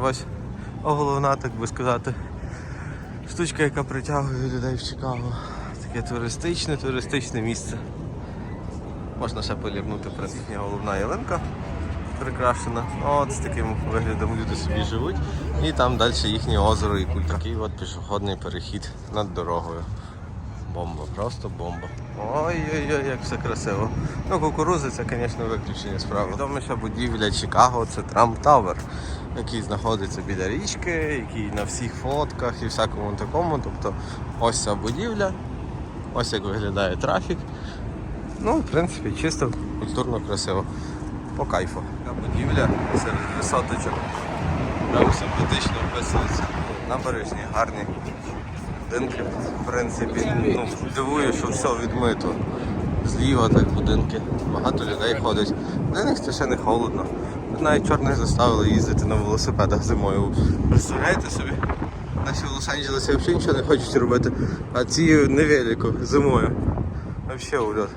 Ось головна, так би сказати, штучка, яка притягує людей в Чикаго. Таке туристичне, туристичне місце. Можна ще полірнути, принципі, головна ялинка прикрашена. От з таким виглядом люди собі живуть. І там далі їхнє озеро і культура. Такий от пішохідний перехід над дорогою. Бомба, просто бомба. Ой-ой-ой, як все красиво. Ну, кукурузи це, звісно, виключення справи. Відоміша будівля Чикаго це Трамп Тавер, який знаходиться біля річки, який на всіх фотках і всякому такому. Тобто ось ця будівля, ось як виглядає трафік. Ну, в принципі, чисто культурно красиво. По кайфу. Така будівля серед висоточок. Прям симпатично вписується. Набережні, гарні будинки. В принципі, ну, дивує, що все відмито. Зліва так будинки. Багато людей ходить. Для них це ще не холодно. Навіть чорних заставили їздити на велосипедах зимою. Представляєте собі? Наші в Лос-Анджелесі взагалі нічого не хочуть робити, а ці невелико зимою. Взагалі ульот.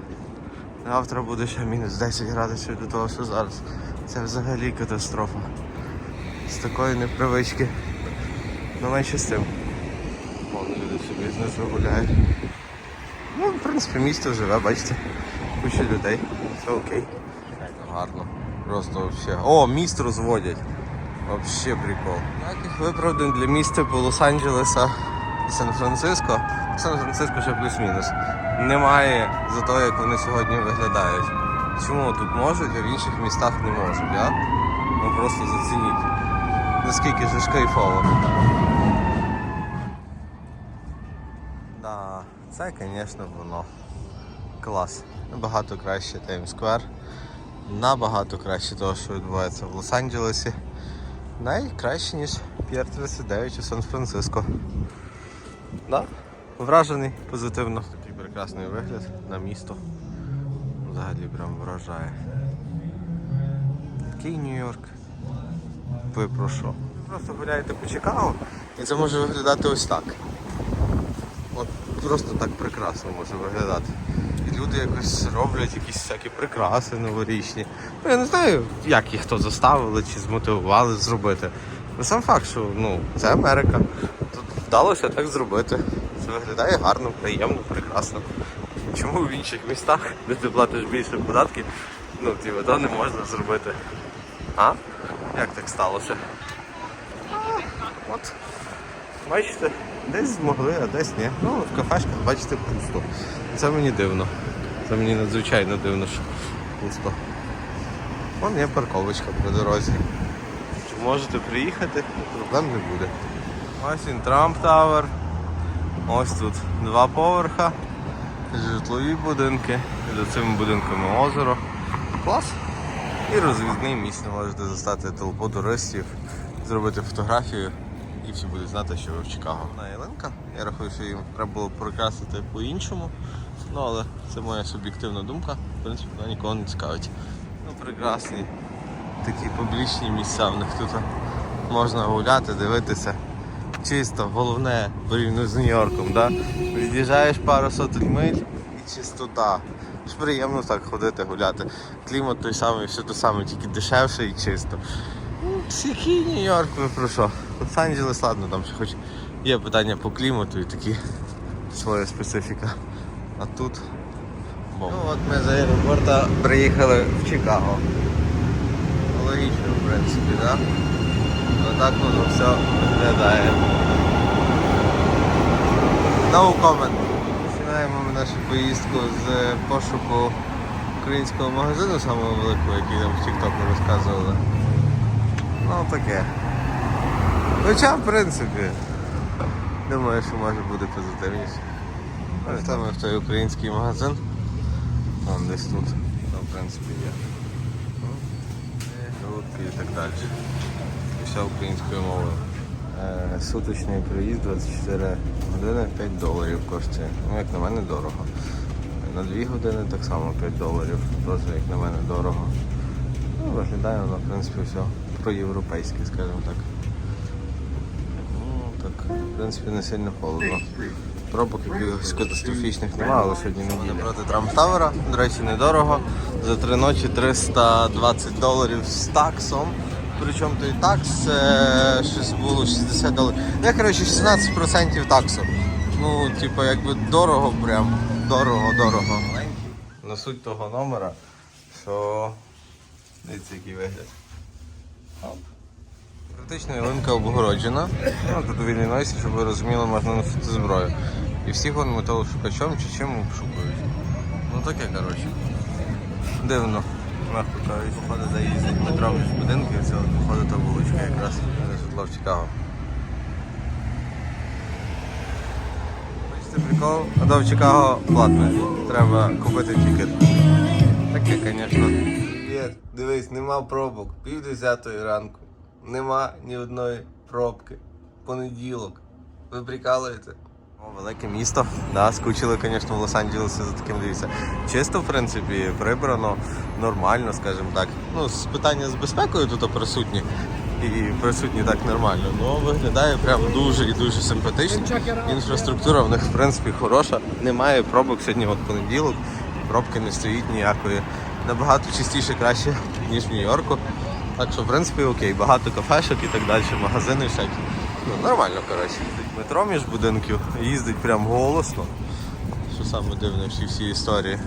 Завтра буде ще мінус 10 градусів до того, що зараз. Це взагалі катастрофа. З такої непривички. Ну менше з тим. Знизу гуляють. Ну, в принципі, місто живе, бачите. Куча людей. Все окей. Гарно. Просто вообще. О, міст розводять. Вообще прикол. Ніяких виправдань для міста по Лос-Анджелеса і Сан-Франциско. Сан-Франциско ще плюс-мінус. Немає за те, як вони сьогодні виглядають. Чому тут можуть, а в інших містах не можуть, а? Ну просто зацініть. Наскільки ж кайфово. Да, це, звісно, воно. Клас. Набагато краще Square. Набагато краще того, що відбувається в Лос-Анджелесі. Найкраще, ніж П'єр 39 у Сан-Франциско. Да? Вражений позитивно. Такий прекрасний вигляд на місто. Взагалі прям вражає. Такий Нью-Йорк. Ви про що? Просто гуляєте по Чикаго і це може виглядати ось так. От просто так прекрасно може виглядати. І люди якось роблять якісь всякі прикраси новорічні. Ну, я не знаю, як їх то заставили чи змотивували зробити. Але сам факт, що ну, це Америка. Тут вдалося так зробити. Це виглядає гарно, приємно, прекрасно. Чому в інших містах, де ти платиш більше податків, ну, типу, то не можна зробити. А? Як так сталося? А, от. Бачите, десь змогли, а десь ні. Ну, в кафешках, бачите, пусто. Це мені дивно. Це мені надзвичайно дивно, що пусто. Вон є парковочка по дорозі. Чи можете приїхати, проблем не буде. Ось він Трамп Тавер. Ось тут два поверха, житлові будинки, за цими будинками озеро. Клас. І розвідний місце можете застати толпу туристів, зробити фотографію і всі будуть знати, що ви в Чикаго. На ялинка. Я рахую, що їм треба було прикрасити по-іншому. Ну але це моя суб'єктивна думка. В принципі, вона нікого не цікавить. Ну, прекрасні такі публічні місця в них тут. Можна гуляти, дивитися. Чисто, головне порівняно з Нью-Йорком, да? Від'їжджаєш пару сотень миль і чистота. Ж приємно так ходити, гуляти. Клімат той самий, все те саме, тільки дешевше і чисто. Ну, Який Нью-Йорк, ви про що? Лос-Анджелес, ладно, там ще хоч є питання по клімату і такі своя специфіка. А тут бомба. Ну от ми з аеропорту приїхали в Чикаго. Логічно, в принципі, так? Да? Отак воно все виглядає. No comment. Починаємо ми нашу поїздку з пошуку українського магазину самого великого, який нам в TikTok розказували. Ну таке. Хоча, в принципі, думаю, що може бути позитивніше. Ось там в той український магазин. Вон десь тут. Там, в принципі, є. Ну, Голубки і так далі. Все українською мовою. Е, Суточний проїзд 24 години 5 доларів коштує. Ну, як на мене, дорого. На 2 години так само 5 доларів. Теж, як на мене, дорого. Ну, виглядає воно, в принципі, все по-європейськи, скажімо так. В принципі, не сильно холодно. Пробок якихось катастрофічних немає, але сьогодні неділя. Проти Трамп Тавера, до речі, недорого. За три ночі 320 доларів з таксом. причому той такс е, щось було 60 доларів. Я, коротше, 16% таксу. Ну, типу, якби дорого прям. Дорого, дорого. На суть того номера, що дивіться, який вигляд. Оп. Практично ялинка обгороджена. Ну, тут у Іллінойсі, щоб ви розуміли, можна носити зброю. І всіх вон металошукачом чи чим обшукують. Ну таке, коротше. Дивно. Мягко кажуть, походу заїздить метро між будинків, це походу та вуличка якраз житло в Чикаго. Бачите прикол? А до в Чикаго платне. Треба купити тікет. Таке, звісно. Дивись, нема пробок. Пів десятої ранку. Нема ні одної пробки. Понеділок. Ви прикалуєте? О, велике місто. Да, скучили, звісно, в Лос-Анджелесі за таким дивіться. Чисто, в принципі, прибрано, нормально, скажімо так. Ну, з питання з безпекою тут присутні. І присутні так нормально. Ну, виглядає прям дуже і дуже симпатично. Інфраструктура в них, в принципі, хороша. Немає пробок сьогодні от понеділок. Пробки не стоїть ніякої. Набагато чистіше краще, ніж в Нью-Йорку. Так що, в принципі, окей, багато кафешок і так далі, магазини всякі. Ну, нормально, коротше. Метро між будинків їздить прям голосно. Що саме дивне всі всі історії.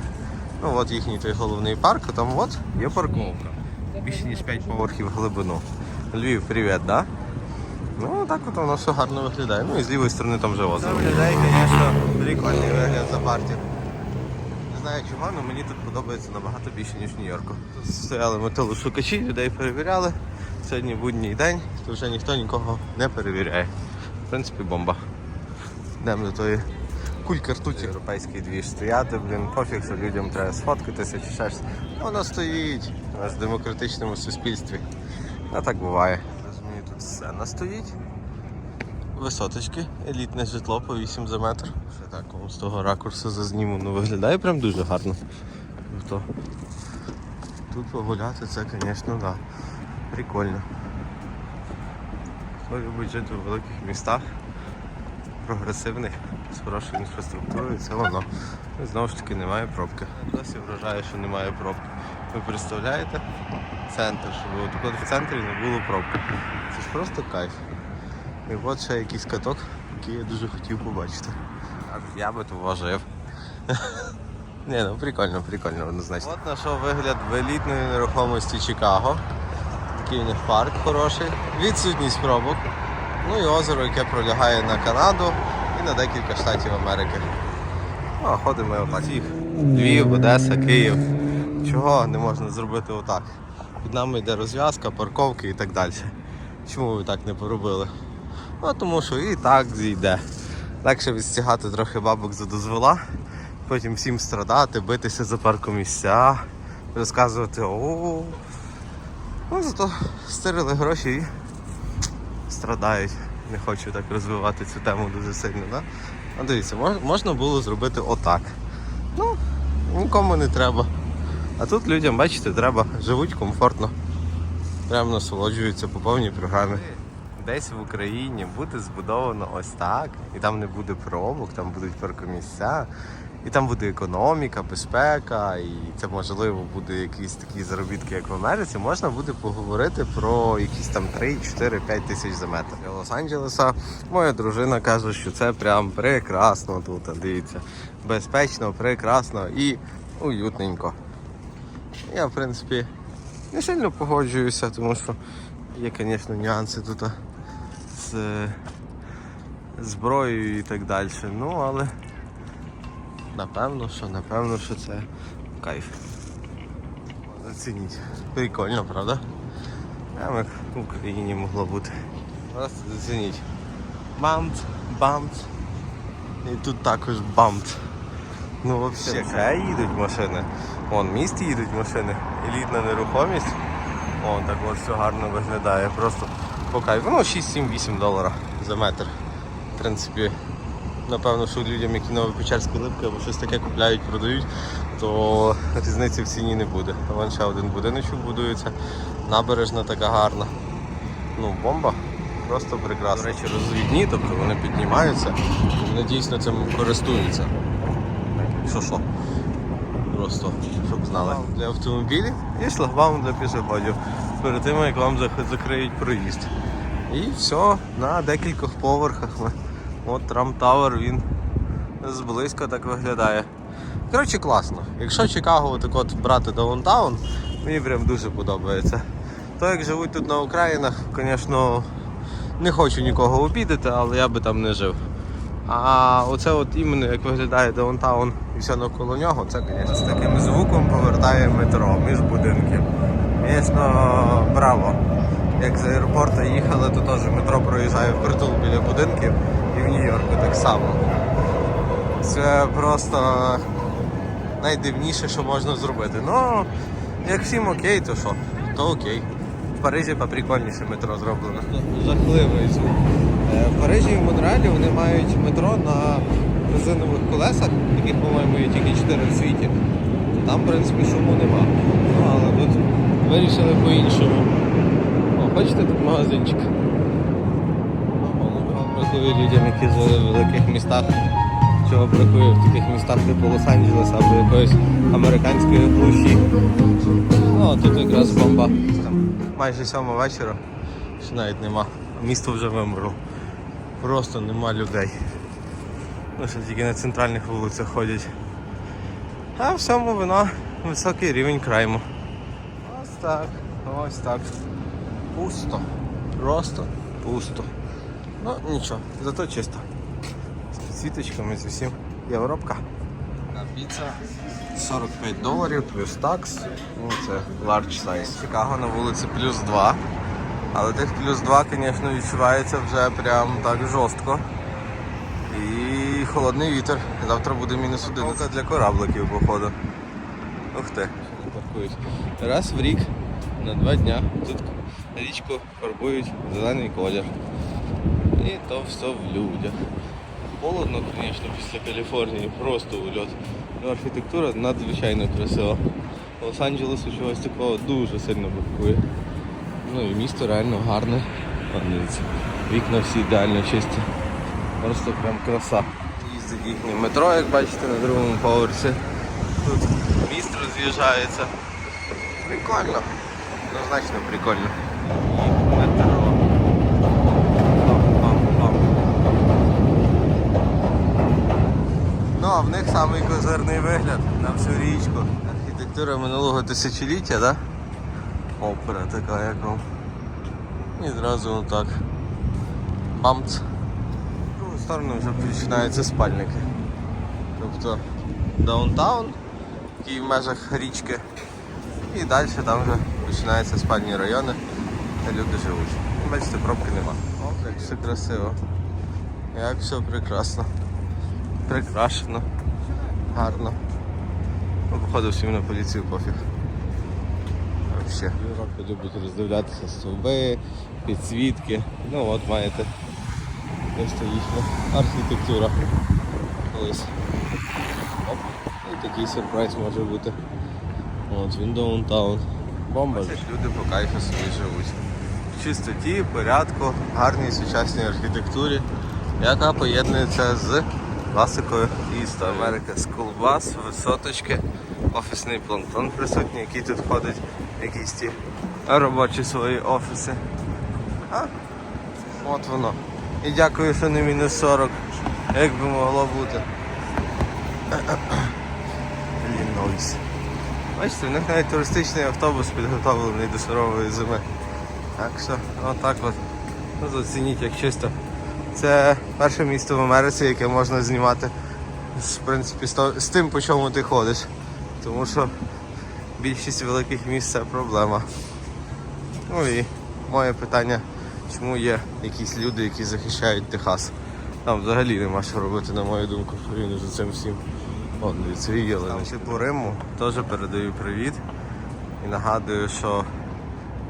Ну от їхній той головний парк, а там от є парковка. Більше ніж 5 поверхів глибину. Львів, привіт, да? Ну так от воно все гарно виглядає. Ну і з лівої сторони там вже озеро. Виглядає, звісно, прикольний вигляд за парті. Не знаю чого, але мені тут подобається набагато більше, ніж в Нью-Йорку. Тут стояли металошукачі, людей перевіряли. Сьогодні будній день, то вже ніхто нікого не перевіряє. В принципі, бомба. Йдемо до тої кульки ртуті. Європейський двіж стояти, блін, пофіг, що людям треба сфоткатися чи щось. Воно стоїть у нас в демократичному суспільстві. А так буває. Розумію, тут сцена стоїть. Висоточки, елітне житло по 8 за метр. Ще так з того ракурсу зазніму. Ну виглядає прям дуже гарно. Тобто, тут погуляти це, звісно, да. прикольно. Хто любить жити в великих містах, прогресивних, з хорошою інфраструктурою, це воно. Знову ж таки немає пробки. Досі вражає, що немає пробки. Ви представляєте? Центр, щоб в центрі не було пробки. Це ж просто кайф. І от ще якийсь каток, який я дуже хотів побачити. Я би то вважав. Ні, ну прикольно, прикольно, однозначно. От на що вигляд в елітної нерухомості Чикаго. Такий у них парк хороший. Відсутність пробок. Ну і озеро, яке пролягає на Канаду і на декілька штатів Америки. Ну, а ходимо отак. Всіх. Львів, Одеса, Київ. Чого не можна зробити отак? Під нами йде розв'язка, парковки і так далі. Чому ви так не поробили? Ну тому що і так зійде. Легше відстягати трохи бабок за дозвола, потім всім страдати, битися за паркомісця, розказувати о. Ну зато стирили гроші і страдають. Не хочу так розвивати цю тему дуже сильно. Да? А дивіться, можна було зробити отак. Ну, нікому не треба. А тут людям, бачите, треба, живуть комфортно. Прямо насолоджуються по повній програмі. Десь в Україні буде збудовано ось так, і там не буде пробок, там будуть паркомісця, і там буде економіка, безпека, і це можливо буде якісь такі заробітки, як в Америці. Можна буде поговорити про якісь там 3, 4, 5 тисяч за метр. Лос-Анджелеса моя дружина каже, що це прям прекрасно тут. Дивіться, безпечно, прекрасно і уютненько. Я, в принципі, не сильно погоджуюся, тому що є, звісно, нюанси тут з е, зброєю і так далі. Ну, але напевно, що напевно, що це кайф. Зацініть. Прикольно, правда? Прямо як в Україні могло бути. Просто зацініть. Бамт, бамт. І тут також бамт. Ну взагалі, ще їдуть машини. Вон в місті їдуть машини. Елітна нерухомість. О, так от все гарно виглядає. Просто по кайфу. Ну 6-7-8 доларів за метр. В принципі, напевно, що людям, які новопечерські липки або щось таке купляють, продають, то різниці в ціні не буде. Вон ще один будиночок будується. Набережна така гарна. Ну, бомба. Просто прекрасно. До речі, розвідні, тобто вони піднімаються, і вони дійсно цим користуються. Що що? Просто, щоб знали. Для автомобілів і шлагбаум для пішоходів. Перед тим як вам закриють проїзд. І все, на декількох поверхах. От Трам Тавер він зблизька так виглядає. Коротше, класно. Якщо Чикаго отак от брати даунтаун, мені прям дуже подобається. То як живуть тут на Українах, звісно, не хочу нікого обідати, але я би там не жив. А оце от іменно як виглядає даунтаун і все навколо нього, це, звісно, з таким звуком повертає метро між будинків. Звісно, браво. Як з аеропорту їхали, то теж метро проїжджає впритул біля будинків і в Нью-Йорку так само. Це просто найдивніше, що можна зробити. Ну, як всім окей, то що? То окей. В Парижі поприкольніше метро зроблено. Жахливий звук. Е, В Парижі і в Монреалі вони мають метро на резинових колесах, яких, по-моєму, є тільки 4 в світі. Там, в принципі, шуму нема. Ну, але вирішили по-іншому. О, бачите, тут магазинчик. Бракує людям, які жили в великих містах. Чого бракує в таких містах, типу Лос-Анджелес або якоїсь американської глуші. Ну, а тут якраз бомба. Майже сьома вечора, ще навіть нема. Місто вже вимерло. Просто нема людей. Ну, що тільки на центральних вулицях ходять. А в цьому вина високий рівень крайму. Ось так, ось так. Пусто. Просто пусто. Ну нічого, зато чисто. З підсвіточками з усім. Європка. Піца 45 доларів плюс такс. Ну це large size. Чикаго на вулиці плюс 2. Але тих плюс 2, звісно, відчувається вже прям так жорстко. І холодний вітер. Завтра буде мінус 11 для корабликів, походу. Ух ти. Паркують. Раз в рік на два дня тут річку фарбують зелений колір. І то все в людях. Холодно, звісно, після Каліфорнії, просто ульот. Ну, архітектура надзвичайно красива. Лос-Анджелесу чогось такого дуже сильно бракує. Ну і місто реально гарне. Вікна всі ідеально чисті. Просто прям краса. Їздить їхнє метро, як бачите, на другому поверсі. Тут міст роз'їжджається. Прикольно. Однозначно прикольно. І метро. Ну, а в них самий козирний вигляд на всю річку. Архітектура минулого тисячоліття, да? Опера така як вам. І зразу отак. Бамц. В другу сторону вже починаються спальники. Тобто даунтаун, який в межах річки. І далі там вже починаються спальні райони, де люди живуть. Бачите, пробки нема. О, як все красиво. Як все прекрасно. Прикрашено. Гарно. Ну, походу всім на поліцію пофіг. Європи любить роздивлятися стовби, підсвітки. Ну от маєте. Ось це їхня архітектура. Колись. Такий сюрприз може бути. От він даунтаун. Бомба. Люди по кайфу собі живуть. В чистоті, порядку, гарній сучасній архітектурі, яка поєднується з класикою і історією. Америка School висоточки, офісний планктон присутній, який тут ходить, якісь ті робочі свої офіси. А? От воно. І дякую, що не мінус 40, як би могло бути. Іллінойс. Бачите, в них навіть туристичний автобус підготовлений до сурової зими. Так що, отак от. Ну, зацініть як чисто. Це перше місто в Америці, яке можна знімати з, принципі, з тим, по чому ти ходиш. Тому що більшість великих міст це проблема. Ну і моє питання, чому є якісь люди, які захищають Техас. Там взагалі нема що робити, на мою думку, порівняно з цим всім. Вон, дивіться, і Там, типу Риму теж передаю привіт. І нагадую, що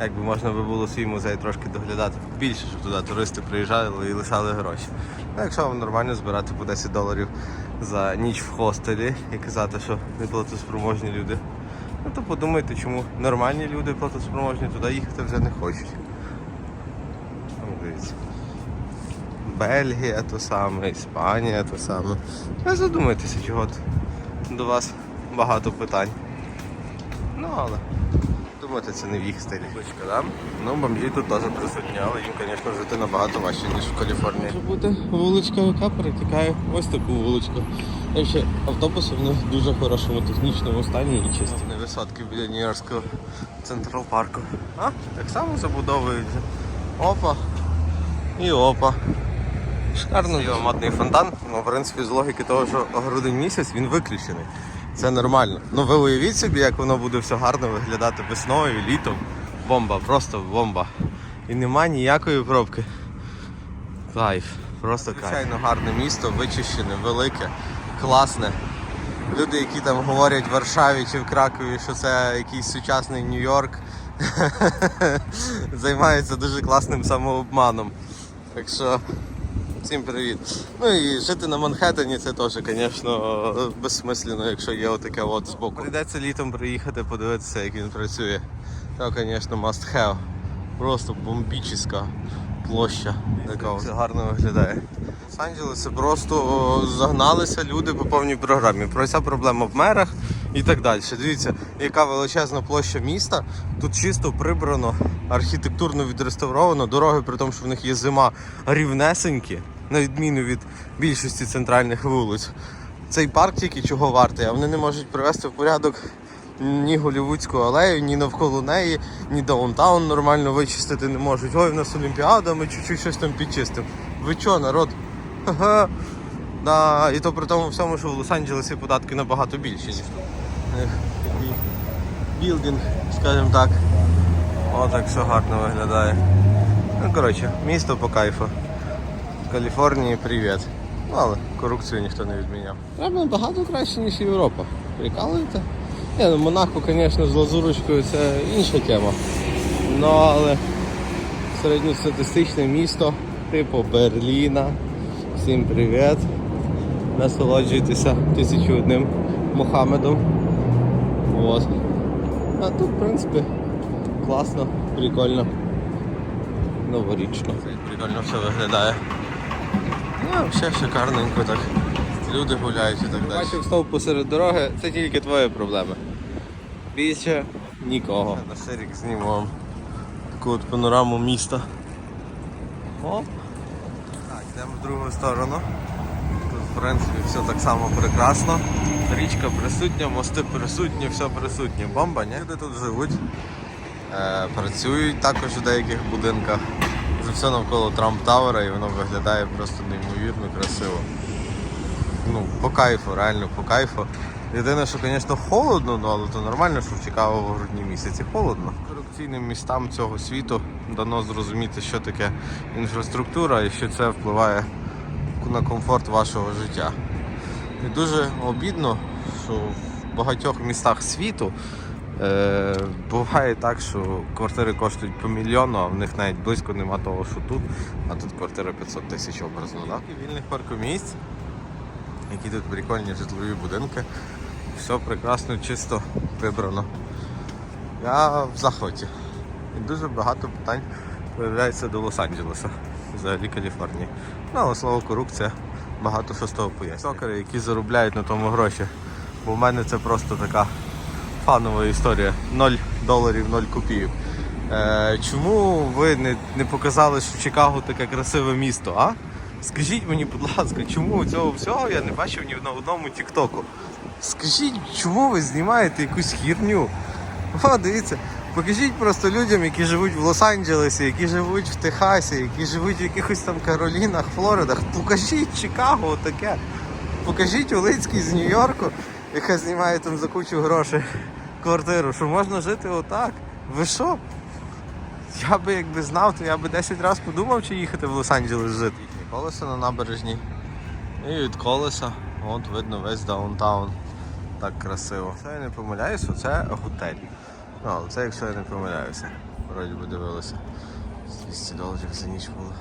якби можна би було свій музей трошки доглядати більше, щоб туди туристи приїжджали і лишали гроші. Ну, якщо вам нормально збирати по 10 доларів за ніч в хостелі і казати, що не платоспроможні люди, ну то подумайте, чому нормальні люди платоспроможні туди їхати вже не хочуть. Там дивіться. Бельгія то саме, Іспанія то саме. Ви задумайтеся, чого до вас багато питань. Ну але думаєте, це не в їх стилі. Да? Ну, бомжі тут теж присутні, але їм, звісно, жити набагато важче, ніж в Каліфорнії. Може бути вуличка, яка перетікає ось таку вуличку. І ще автобуси в них в дуже хорошому технічному стані і чисті. Висотки біля Нью-Йоркського централ парку. А, так само забудовуються. Опа. І опа. Шикарно. Його модний фонтан. Ну, в принципі, з логіки того, що грудень місяць він виключений. Це нормально. Ну ви уявіть собі, як воно буде все гарно виглядати весною, літом. Бомба, просто бомба. І нема ніякої пробки. Кайф, просто кайф. Звичайно, гарне місто, вичищене, велике, класне. Люди, які там говорять в Варшаві чи в Кракові, що це якийсь сучасний Нью-Йорк, займаються дуже класним самообманом. Так що всім привіт. Ну і жити на Манхеттені це теж, звісно, безсмислено, якщо є отаке от збоку. Прийдеться літом приїхати, подивитися, як він працює. То, звісно, must have. Просто бомбічна площа. Така все гарно виглядає. Лос-Анджелеси просто загналися люди по повній програмі. Про ця проблема в мерах і так далі. Дивіться, яка величезна площа міста. Тут чисто прибрано, архітектурно відреставровано. Дороги, при тому, що в них є зима рівнесенькі, на відміну від більшості центральних вулиць. Цей парк тільки чого вартий, а вони не можуть привести в порядок ні Голівудську алею, ні навколо неї, ні даунтаун нормально вичистити не можуть. Ой, в нас Олімпіада, ми чуть-чуть щось там підчистимо. Ви чо, народ? Ха-ха. Да, і то при тому всьому, що в Лос-Анджелесі податки набагато більші, ніж тут. Білдинг, скажімо так. О, так все гарно виглядає. Ну, коротше, місто по кайфу. Каліфорнії привіт. Ну, але корупцію ніхто не відміняв. Треба набагато краще, ніж Європа. Прикалуєте? Ні, ну Монако, звісно, з лазурочкою це інша тема. Ну, але середньостатистичне місто, типу Берліна. Всім привіт. Насолоджуйтеся тисячу одним Мохамедом. От. А тут, в принципі, класно, прикольно. Новорічно. Прикольно все виглядає. Ну, взагалі шикарненько так. Люди гуляють і так далі. Бачив стовп посеред дороги, це тільки твої проблеми. Більше нікого. На серік зніму вам таку от панораму міста. Оп. Так, йдемо в другу сторону. Тут в принципі все так само прекрасно. Річка присутня, мости присутні, все присутнє. Бомба, ні? Люди тут живуть, е, працюють також у деяких будинках. Це все навколо Трамп Тавера і воно виглядає просто неймовірно красиво. Ну, по кайфу, реально по кайфу. Єдине, що, звісно, холодно, ну, але то нормально, що в Чикаго в грудні місяці холодно. Корупційним містам цього світу дано зрозуміти, що таке інфраструктура і що це впливає на комфорт вашого життя. І дуже обідно, що в багатьох містах світу е, буває так, що квартири коштують по мільйону, а в них навіть близько нема того, що тут, а тут квартира 500 тисяч образно. Да? Вільних паркомісць, які тут прикольні житлові будинки. Все прекрасно, чисто прибрано. Я в захваті. І дуже багато питань появляється до Лос-Анджелеса, взагалі Каліфорнії. Ну, але слово корупція багато що з того пояснює. Токери, які заробляють на тому гроші. Бо в мене це просто така фанова історія. 0 доларів, 0 копійок. Е, чому ви не, не показали, що Чикаго таке красиве місто, а? Скажіть мені, будь ласка, чому цього всього я не бачив ні на одному тіктоку? Скажіть, чому ви знімаєте якусь хірню? О, дивіться, покажіть просто людям, які живуть в Лос-Анджелесі, які живуть в Техасі, які живуть в якихось там Каролінах, Флоридах. Покажіть Чикаго таке. Покажіть Улицький з Нью-Йорку, яка знімає там за кучу грошей квартиру, що можна жити отак. Ви що? Я би якби знав, то я би 10 разів подумав, чи їхати в Лос-Анджелес жити. Колесо на набережній. І від колеса, от видно весь даунтаун. Так красиво. Якщо я не помиляюся, це готель. Ну, це якщо я не помиляюся. Вроді би дивилися. 200 доларів за ніч було.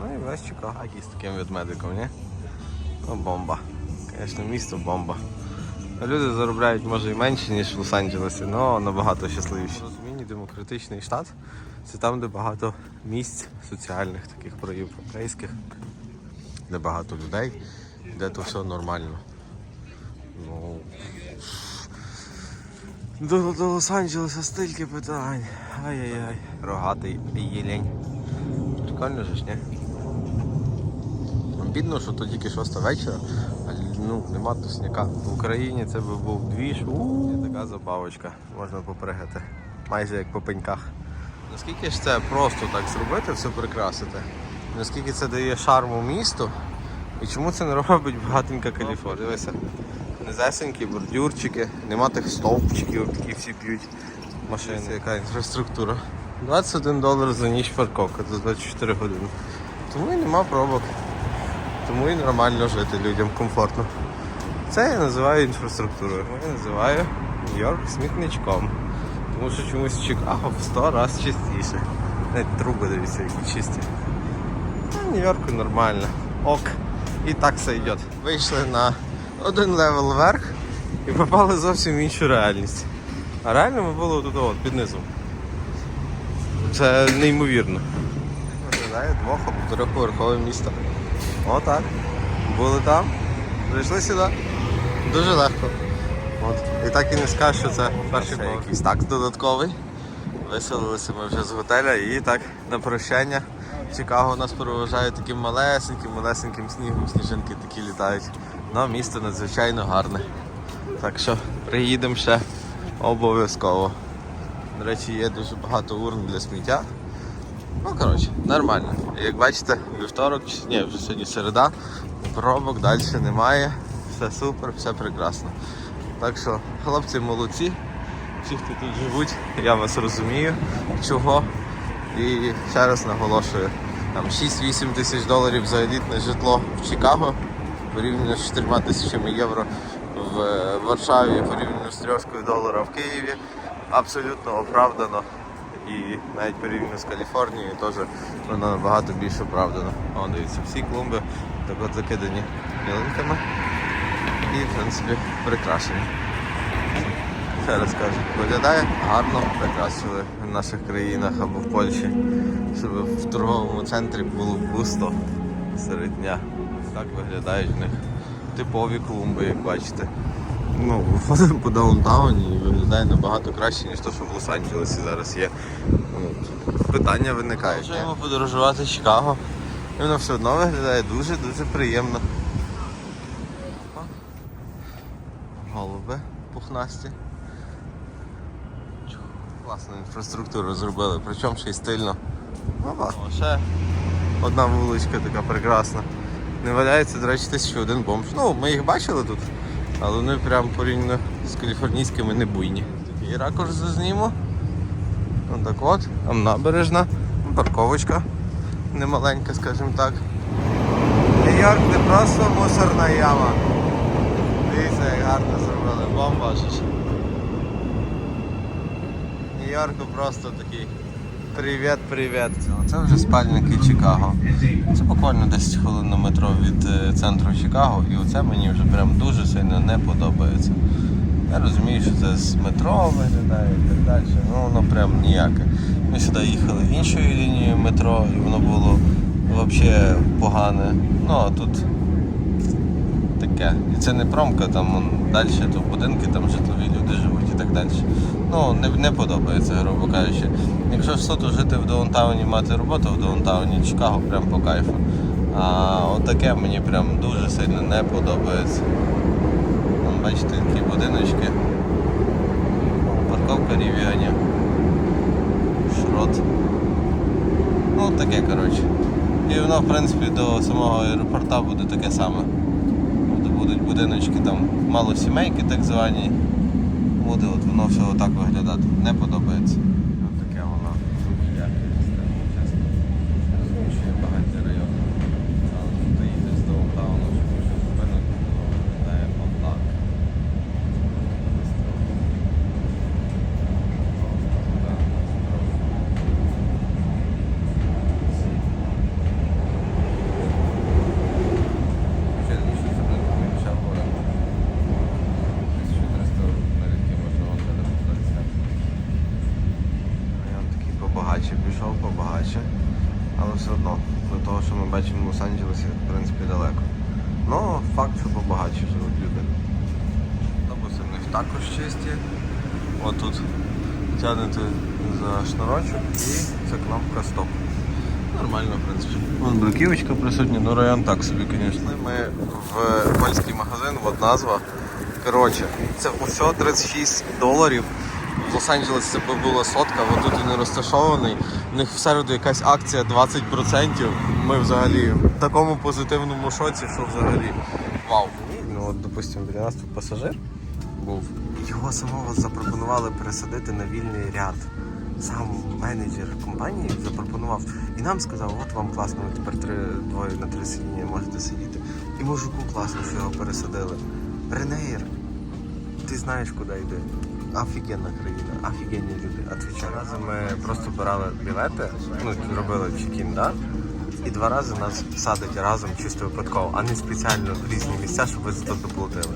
Ну і весь Чикаго. А з таким ведмедиком, ні? Ну, бомба. Звісно, місто бомба. Люди заробляють може і менше, ніж в Лос-Анджелесі, але набагато щасливіші. Розумінні демократичний штат це там, де багато місць соціальних, таких проєвропейських, де багато людей, де то все нормально. Ну, До, до Лос-Анджелеса стільки питань. Ай-яй-яй. Рогатий єлень. Прикольно ж, ні? Бідно, що то тільки 6 вечора, ну, нема тусняка. В Україні це би був двіж. У така забавочка, можна попригати. Майже як по пеньках. Наскільки ж це просто так зробити, все прикрасити? Наскільки це дає шарму місту? І чому це не робить багатенька Каліфорнія? Дивися, низесенькі бордюрчики, нема тих стовпчиків, такі всі п'ють машини. Це яка інфраструктура. 21 долар за ніч парковка, це 24 години. Тому і нема пробок. Тому і нормально жити людям комфортно. Це я називаю інфраструктурою. Я називаю Нью-Йорк смітничком. Тому що чомусь Чикаго в 100 разів чистіше. Навіть труби дивіться, які чисті. А Нью-Йорку нормально. Ок. І так все йде. Вийшли на один левел вверх і попали зовсім в іншу реальність. А реально ми були тут під низом. Це неймовірно. Виглядає двох або трьохповерхове місто. Отак. Були там, прийшли сюди. Дуже легко. От. І так і не скажеш, що це перший поверх. якийсь такс додатковий. Виселилися ми вже з готеля і так на прощання. Чикаго нас проважає таким малесеньким, малесеньким снігом, сніжинки такі літають. Ну, місто надзвичайно гарне. Так що приїдемо ще обов'язково. До речі, є дуже багато урн для сміття. Ну, коротше, нормально. Як бачите, вівторок, ні, вже сьогодні середа, пробок далі немає. Все супер, все прекрасно. Так що, хлопці молодці, всі, хто тут живуть, я вас розумію, чого. І ще раз наголошую, там 6-8 тисяч доларів за елітне житло в Чикаго порівняно з 4 тисячами євро в е, Варшаві, порівняно з трьошкою долара в Києві. Абсолютно оправдано. І навіть порівняно з Каліфорнією теж воно набагато більш оправдано. О, дивіться, всі клумби так закидані ялинками і, в принципі, прикрашені. Ще раз кажу, виглядає гарно, прикрасили в наших країнах або в Польщі, щоб в торговому центрі було густо серед дня. Так виглядають в них типові клумби, як бачите. Ну, виходимо по даунтауні і виглядає набагато краще, ніж те, що в Лос-Анджелесі зараз є. Ну, питання виникають. Можемо подорожувати Чикаго. І воно все одно виглядає дуже-дуже приємно. Голуби пухнасті. Класну інфраструктуру зробили, причому ще й стильно. Опа. О, ще одна вуличка така прекрасна. Не валяється, до речі, тисячу один бомж. Ну, ми їх бачили тут, але вони прям порівняно з каліфорнійськими не буйні. Такий ракурс зазніму. Отак от, там набережна, парковочка немаленька, скажімо так. Нью-Йорк не просто мусорна яма. Дивіться, як гарно зробили. Бомба ж. Нью-Йорку просто такий привіт-привіт. Це вже спальники Чикаго. Це буквально 10 хвилин на метро від е, центру Чикаго, і оце мені вже прям дуже сильно не подобається. Я розумію, що це з метро виглядає і так далі, ну воно прям ніяке. Ми сюди їхали іншою лінією метро, і воно було взагалі погане. Ну а тут таке. І це не промка, там далі то будинки, там житлові люди живуть і так далі. Ну, не, не подобається, грубо кажучи. Якщо ж суто жити в даунтауні, мати роботу в даунтауні, Чикаго прям по кайфу. А отаке мені прям дуже сильно не подобається. Там, бачите, такі будиночки. Парковка рівіонів. Шрот. Ну таке, коротше. І воно, в принципі, до самого аеропорта буде таке саме. Будуть будиночки там мало сімейки так звані. Буде от воно все отак виглядати. Не подобається. Ось таке воно. чесно. Що є багатий район. Але тут ти їдеш з даунтауну, щоб щось зупинити, то виглядає отак. Ще раніше це не помічав город. 1300 на рідки можна вам телефонуватися. Я такий побагаче пішов, побагаче. Але все одно, до того, що ми бачимо в Лос-Анджелесі, в принципі, далеко. Ну, факт, що побагаче живуть люди. Автобуси в них також чисті. отут тягнете за шнурочок і це кнопка стоп. Нормально, в принципі. Вон бруківочка присутня, ну район так собі, звісно. Ми в польський магазин, от назва. Коротше, це все 36 доларів. В Лос-Анджелесі це би була сотка, бо тут він розташований. У них в середу якась акція 20%. Ми взагалі в такому позитивному шоці, що взагалі вау. Ну от, допустимо, біля нас тут пасажир був. Його самого запропонували пересадити на вільний ряд. Сам менеджер компанії запропонував і нам сказав, от вам класно, ви тепер три двоє на три сидіння можете сидіти. І мужику класно, що його пересадили. Ренеєр, ти знаєш, куди йти. Офігенна країна, офігенні люди. Отвічаю. Рази ми просто брали білети, ну робили чекін, да? І два рази нас садять разом чисто випадково, а не спеціально в різні місця, щоб ви за то доплатили.